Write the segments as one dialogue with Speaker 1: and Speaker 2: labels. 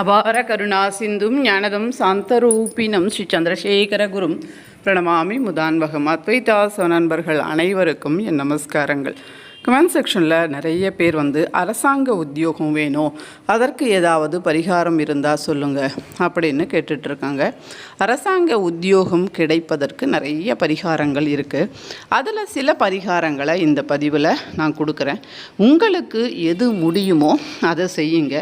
Speaker 1: அபார கருணா சிந்தும் ஞானதம் சாந்தரூபினம் ஸ்ரீ சந்திரசேகர குரும் பிரணமாமி முதான்வகம் அத்வைதாச நண்பர்கள் அனைவருக்கும் என் நமஸ்காரங்கள். கமெண்ட் செக்ஷனில் நிறைய பேர் வந்து அரசாங்க உத்தியோகம் வேணும் அதற்கு ஏதாவது பரிகாரம் இருந்தால் சொல்லுங்கள் அப்படின்னு கேட்டுட்ருக்காங்க. அரசாங்க உத்தியோகம் கிடைப்பதற்கு நிறைய பரிகாரங்கள் இருக்குது அதில் சில பரிகாரங்களை இந்த பதிவில் நான் கொடுக்குறேன். உங்களுக்கு எது முடியுமோ அதை செய்யுங்க.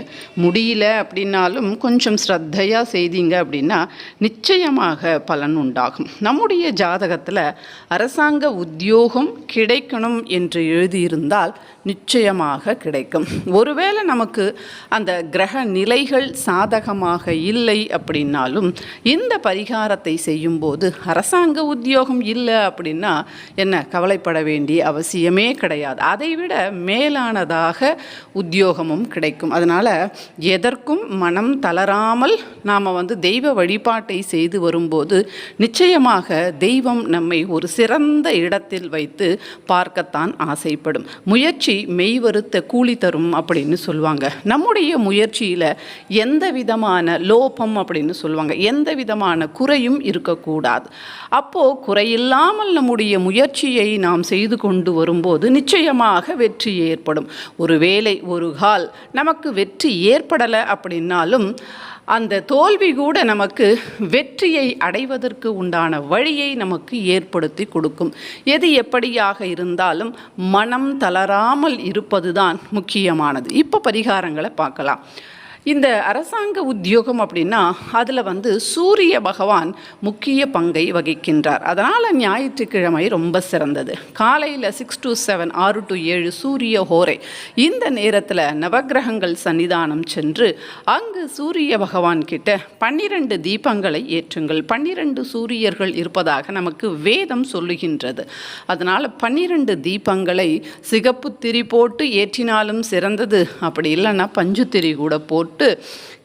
Speaker 1: முடியல அப்படின்னாலும் கொஞ்சம் ஸ்ரத்தையாக செய்தீங்க அப்படின்னா நிச்சயமாக பலன் உண்டாகும். நம்முடைய ஜாதகத்தில் அரசாங்க உத்தியோகம் கிடைக்கணும் என்று எழுதி இருந்தால் நிச்சயமாக கிடைக்கும். ஒருவேளை நமக்கு அந்த கிரக நிலைகள் சாதகமாக இல்லை அப்படின்னாலும் இந்த பரிகாரத்தை செய்யும்போது அரசாங்க உத்தியோகம் இல்லை அப்படின்னா என்ன கவலைப்பட வேண்டிய அவசியமே கிடையாது. அதைவிட மேலானதாக உத்தியோகமும் கிடைக்கும். அதனால் எதற்கும் மனம் தளராமல் நாம் வந்து தெய்வ வழிபாட்டை செய்து வரும்போது நிச்சயமாக தெய்வம் நம்மை ஒரு சிறந்த இடத்தில் வைத்து பார்க்கத்தான் ஆசைப்படும். முயற்சி மெய்வருத்த கூலி தரும் அப்படின்னு சொல்லுவாங்க. நம்முடைய முயற்சியில் எந்த விதமான லோபம் அப்படின்னு சொல்லுவாங்க. எந்த விதமான குறையும் இருக்கக்கூடாது. அப்போது குறையில்லாமல் நம்முடைய முயற்சியை நாம் செய்து கொண்டு வரும்போது நிச்சயமாக வெற்றி ஏற்படும். ஒருவேளை ஒரு கால் நமக்கு வெற்றி ஏற்படலை அப்படின்னாலும் அந்த தோல்வி கூட நமக்கு வெற்றியை அடைவதற்கு உண்டான வழியை நமக்கு ஏற்படுத்தி கொடுக்கும். எது எப்படியாக இருந்தாலும் மனம் தளராமல் இருப்பதுதான் முக்கியமானது. இப்போ பரிகாரங்களை பார்க்கலாம். இந்த அரசாங்க உத்தியோகம் அப்படின்னா அதில் வந்து சூரிய பகவான் முக்கிய பங்கை வகிக்கின்றார். அதனால் ஞாயிற்றுக்கிழமை ரொம்ப சிறந்தது. காலையில் சிக்ஸ் டு செவன் ஆறு டு ஏழு சூரிய ஹோரை. இந்த நேரத்தில் நவக்கிரகங்கள் சன்னிதானம் சென்று அங்கு சூரிய பகவான் கிட்ட பன்னிரண்டு தீபங்களை ஏற்றுங்கள். பன்னிரண்டு சூரியர்கள் இருப்பதாக நமக்கு வேதம் சொல்லுகின்றது. அதனால் பன்னிரண்டு தீபங்களை சிகப்பு திரி போட்டு ஏற்றினாலும் சிறந்தது. அப்படி இல்லைன்னா பஞ்சு திரி கூட போட்டு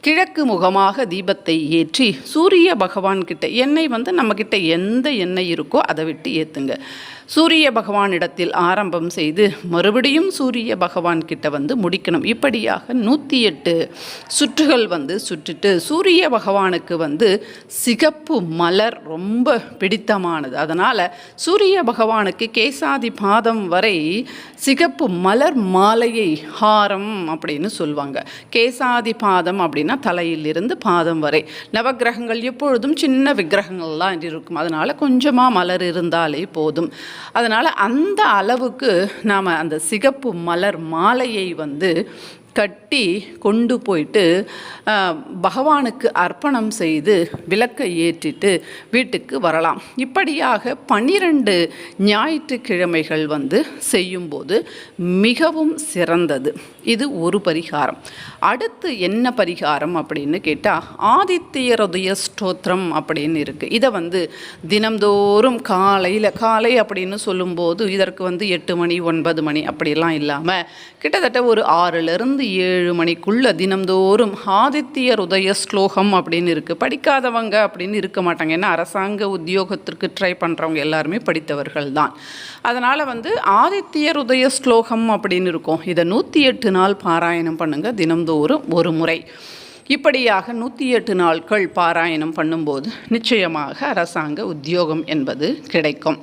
Speaker 1: கிழக்கு முகமாக தீபத்தை ஏற்றி சூரிய பகவான் கிட்ட எண்ணெய் வந்து நம்மக்கிட்ட எந்த எண்ணெய் இருக்கோ அதை விட்டு ஏற்றுங்க சூரிய பகவானிடத்தில் ஆரம்பம் செய்து மறுபடியும் சூரிய பகவான் கிட்ட வந்து முடிக்கணும். இப்படியாக நூற்றி எட்டு சுற்றுகள் வந்து சுற்றிட்டு சூரிய பகவானுக்கு வந்து சிகப்பு மலர் ரொம்ப பிடித்தமானது. அதனால் சூரிய பகவானுக்கு கேசாதி பாதம் வரை சிகப்பு மலர் மாலையை ஹாரம் அப்படின்னு சொல்லுவாங்க கேசாதி பாதம் அப்படின்னா தலையிலிருந்து பாதம் வரை. நவக்கிரகங்கள் எப்பொழுதும் சின்ன விக்கிரகங்கள்லாம் இருக்கும். அதனால் கொஞ்சமாக மலர் இருந்தாலே போதும். அதனால் அந்த அளவுக்கு நாம் அந்த சிகப்பு மலர் மாலையை வந்து கட்டி கொண்டு போயிட்டு பகவானுக்கு அர்ப்பணம் செய்து விளக்கை ஏற்றிட்டு வீட்டுக்கு வரலாம். இப்படியாக பன்னிரண்டு ஞாயிற்றுக்கிழமைகள் வந்து செய்யும்போது மிகவும் சிறந்தது. இது ஒரு பரிகாரம். அடுத்து என்ன பரிகாரம் அப்படின்னு கேட்டால் ஆதித்யருதய ஸ்தோத்திரம் அப்படின்னு இருக்குது இதை வந்து தினம்தோறும் காலையில் காலை அப்படின்னு சொல்லும்போது இதற்கு வந்து எட்டு மணி ஒன்பது மணி அப்படிலாம் இல்லாமல் கிட்டத்தட்ட ஒரு ஆறுலேருந்து ஏழு மணிக்குள்ள தினம்தோறும் ஆதித்யர் உதய ஸ்லோகம் அப்படின்னு இருக்குது படிக்காதவங்க அப்படின்னு இருக்க மாட்டாங்க. ஏன்னா அரசாங்க உத்தியோகத்திற்கு ட்ரை பண்ணுறவங்க எல்லாருமே படித்தவர்கள் தான். அதனால் வந்து ஆதித்யர் உதய ஸ்லோகம் அப்படின்னு இருக்கும். இதை நூற்றி எட்டு நாள் பாராயணம் பண்ணுங்கள் தினம்தோறும் ஒரு முறை. இப்படியாக நூற்றி எட்டு நாட்கள் பாராயணம் பண்ணும்போது நிச்சயமாக அரசாங்க உத்தியோகம் என்பது கிடைக்கும்.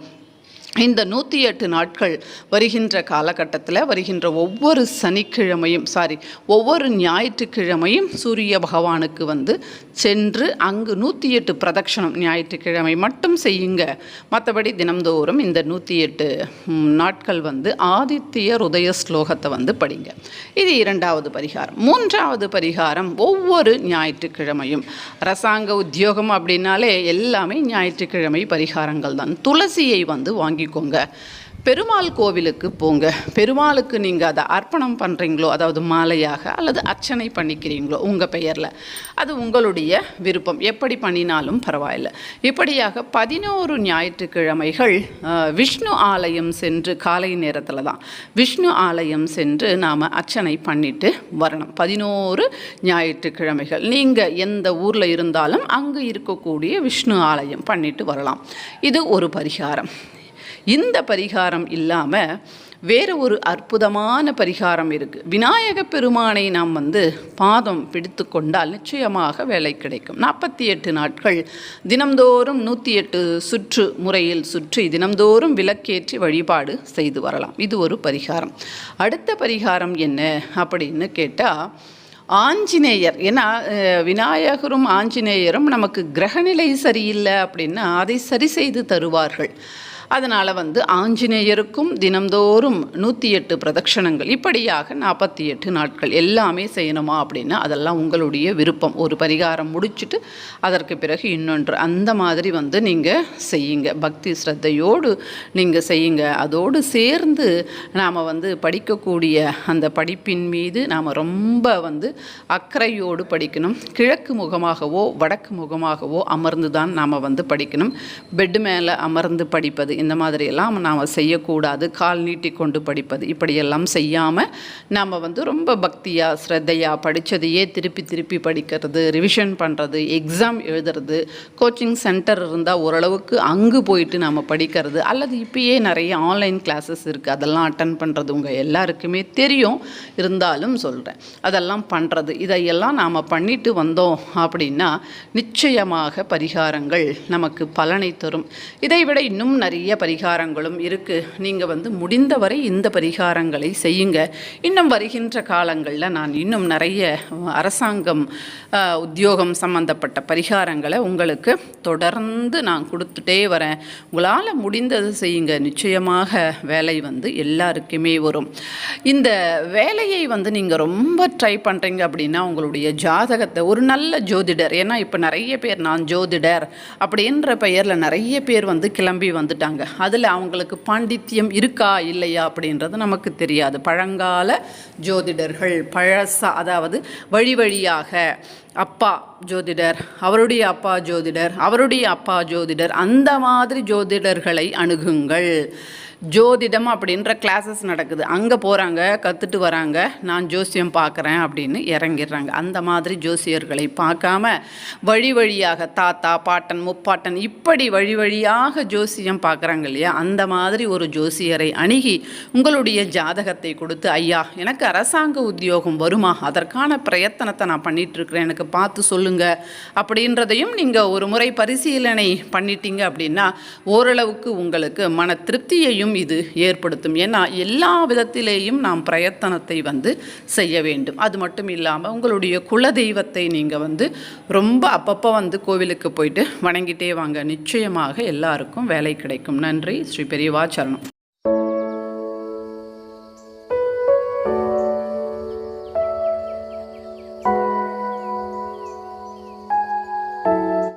Speaker 1: இந்த நூற்றி எட்டு நாட்கள் வருகின்ற காலகட்டத்தில் வருகின்ற ஒவ்வொரு சனிக்கிழமையும் சாரி ஒவ்வொரு ஞாயிற்றுக்கிழமையும் சூரிய பகவானுக்கு வந்து சென்று அங்கு நூற்றி எட்டு பிரதட்சணம் ஞாயிற்றுக்கிழமை மட்டும் செய்யுங்க. மற்றபடி தினம்தோறும் இந்த நூற்றி எட்டு நாட்கள் வந்து ஆதித்யர் உதய ஸ்லோகத்தை வந்து படிங்க. இது இரண்டாவது பரிகாரம். மூன்றாவது பரிகாரம் ஒவ்வொரு ஞாயிற்றுக்கிழமையும். அரசாங்க உத்தியோகம் அப்படின்னாலே எல்லாமே ஞாயிற்றுக்கிழமை பரிகாரங்கள் தான் துளசியை வந்து வாங்கி வாங்கிக்கோங்க. பெருமாள் கோவிலுக்கு போங்க. பெருமாளுக்கு நீங்கள் அதை அர்ப்பணம் பண்ணுறீங்களோ அதாவது மாலையாக அல்லது அர்ச்சனை பண்ணிக்கிறீங்களோ உங்கள் பெயரில் அது உங்களுடைய விருப்பம். எப்படி பண்ணினாலும் பரவாயில்ல. இப்படியாக பதினோரு ஞாயிற்றுக்கிழமைகள் விஷ்ணு ஆலயம் சென்று காலை நேரத்தில் தான் விஷ்ணு ஆலயம் சென்று நாம் அர்ச்சனை பண்ணிட்டு வரணும். பதினோரு ஞாயிற்றுக்கிழமைகள். நீங்கள் எந்த ஊரில் இருந்தாலும் அங்கு இருக்கக்கூடிய விஷ்ணு ஆலயம் பண்ணிட்டு வரலாம். இது ஒரு பரிகாரம். இந்த பரிகாரம் இல்லாமல் வேறு ஒரு அற்புதமான பரிகாரம் இருக்குது விநாயக பெருமானை நாம் வந்து பாதம் பிடித்து கொண்டால் நிச்சயமாக வேலை கிடைக்கும். நாற்பத்தி எட்டு நாட்கள் தினம்தோறும் நூற்றி எட்டு சுற்று முறையில் சுற்றி தினம்தோறும் விளக்கேற்றி வழிபாடு செய்து வரலாம். இது ஒரு பரிகாரம். அடுத்த பரிகாரம் என்ன அப்படின்னு கேட்டால் ஆஞ்சநேயர். ஏன்னா விநாயகரும் ஆஞ்சநேயரும் நமக்கு கிரகநிலை சரியில்லை அப்படின்னா அதை சரி செய்து தருவார்கள். அதனால் வந்து ஆஞ்சநேயருக்கும் தினம்தோறும் நூற்றி எட்டு பிரதட்சணங்கள் இப்படியாக நாற்பத்தி எட்டு நாட்கள் எல்லாமே செய்யணுமா அப்படின்னா அதெல்லாம் உங்களுடைய விருப்பம். ஒரு பரிகாரம் முடிச்சுட்டு அதற்கு பிறகு இன்னொன்று. அந்த மாதிரி வந்து நீங்கள் செய்யுங்க. பக்தி ஸ்ரத்தையோடு நீங்கள் செய்யுங்க. அதோடு சேர்ந்து நாம் வந்து படிக்கக்கூடிய அந்த படிப்பின் மீது நாம் ரொம்ப வந்து அக்கறையோடு படிக்கணும். கிழக்கு முகமாகவோ வடக்கு முகமாகவோ அமர்ந்து தான் நாம் வந்து படிக்கணும். பெட்டு மேலே அமர்ந்து படிப்பது இந்த மாதிரியெல்லாம் நாம் செய்யக்கூடாது கால் நீட்டி கொண்டு படிப்பது. இப்படியெல்லாம் செய்யாமல் நாம் வந்து ரொம்ப பக்தியாக ஸ்ரத்தையாக படித்ததையே திருப்பி திருப்பி படிக்கிறது ரிவிஷன் பண்ணுறது எக்ஸாம் எழுதுறது கோச்சிங் சென்டர் இருந்தால் ஓரளவுக்கு அங்கு போயிட்டு நாம் படிக்கிறது. அல்லது இப்பயே நிறைய ஆன்லைன் கிளாஸஸ் இருக்குது அதெல்லாம் அட்டன் பண்ணுறது உங்கள் எல்லாருக்குமே தெரியும். இருந்தாலும் சொல்கிறேன் அதெல்லாம் பண்ணுறது இதையெல்லாம் நாம் பண்ணிட்டு வந்தோம் அப்படின்னா நிச்சயமாக பரிகாரங்கள் நமக்கு பலனை தரும். இதை விட இன்னும் நிறைய நிறைய பரிகாரங்களும் இருக்குது நீங்கள் வந்து முடிந்தவரை இந்த பரிகாரங்களை செய்யுங்க. இன்னும் வருகின்ற காலங்களில் நான் இன்னும் நிறைய அரசாங்கம் உத்தியோகம் சம்பந்தப்பட்ட பரிகாரங்களை உங்களுக்கு தொடர்ந்து நான் கொடுத்துட்டே வரேன். உங்களால் முடிந்தது செய்யுங்க. நிச்சயமாக வேலை வந்து எல்லாருக்குமே வரும். இந்த வேலையை வந்து நீங்கள் ரொம்ப ட்ரை பண்ணுறீங்க அப்படின்னா உங்களுடைய ஜாதகத்தை ஒரு நல்ல ஜோதிடர் ஏன்னா இப்போ நிறைய பேர் நான் ஜோதிடர் அப்படின்ற பெயரில் நிறைய பேர் வந்து கிளம்பி வந்துட்டாங்க. அதில் அவங்களுக்கு பாண்டித்யம் இருக்கா இல்லையா அப்படின்றது நமக்கு தெரியாது. பழங்கால ஜோதிடர்கள் பழசா அதாவது வழி வழியாக அப்பா ஜோதிடர் அவருடைய அப்பா ஜோதிடர் அவருடைய அப்பா ஜோதிடர் அந்த மாதிரி ஜோதிடர்களை அணுகுங்கள். ஜோதிடம் அப்படின்ற கிளாஸஸ் நடக்குது. அங்கே போகிறாங்க கற்றுட்டு வராங்க நான் ஜோசியம் பார்க்குறேன் அப்படின்னு இறங்கிடுறாங்க. அந்த மாதிரி ஜோசியர்களை பார்க்காம வழி வழியாக தாத்தா பாட்டன் முப்பாட்டன் இப்படி வழி வழியாக ஜோசியம் பார்க்குறாங்க இல்லையா? அந்த மாதிரி ஒரு ஜோசியரை அணுகி உங்களுடைய ஜாதகத்தை கொடுத்து ஐயா எனக்கு அரசாங்க உத்தியோகம் வருமா? அதற்கான பிரயத்தனத்தை நான் பண்ணிட்டு இருக்கிறேன். எனக்கு பார்த்து சொல்லுங்க அப்படின்றதையும் நீங்கள் ஒரு முறை பரிசீலனை பண்ணிட்டீங்க அப்படின்னா ஓரளவுக்கு உங்களுக்கு மன திருப்தியையும் இது ஏற்படுத்தும். ஏன்னா எல்லா விதத்திலேயும் நாம் பிரயத்தனத்தை வந்து செய்ய வேண்டும். அது மட்டும் இல்லாமல் உங்களுடைய குல தெய்வத்தை நீங்கள் வந்து ரொம்ப அப்பப்போ வந்து கோவிலுக்கு போயிட்டு வணங்கிட்டே வாங்க. நிச்சயமாக எல்லாருக்கும் வேலை கிடைக்கும். நன்றி. ஸ்ரீ பெரியவா சரணம்.